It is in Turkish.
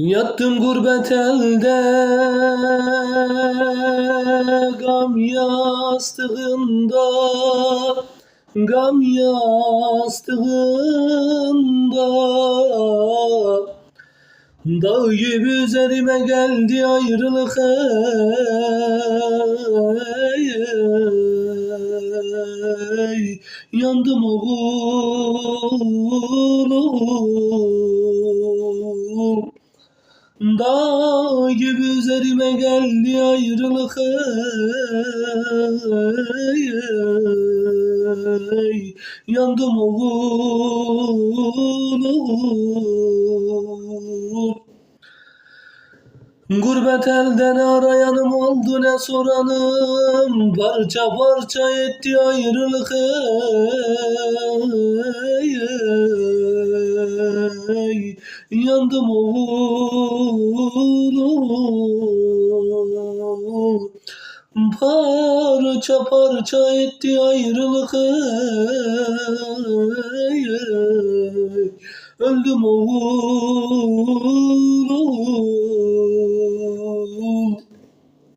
Yattım gurbet elde Gam yastığında Gam yastığında Dağ gibi üzerime geldi ayrılık ey, ey. Yandım oğlum Dağ gibi üzerime geldi ayrılık ey, ey. Yandım oğlum Gurbet elden arayanım oldu ne soranım Parça parça etti ayrılık ey, ey. Yandım oğlum Parça parça etti ayrılık ey, ey. Öldüm oğlum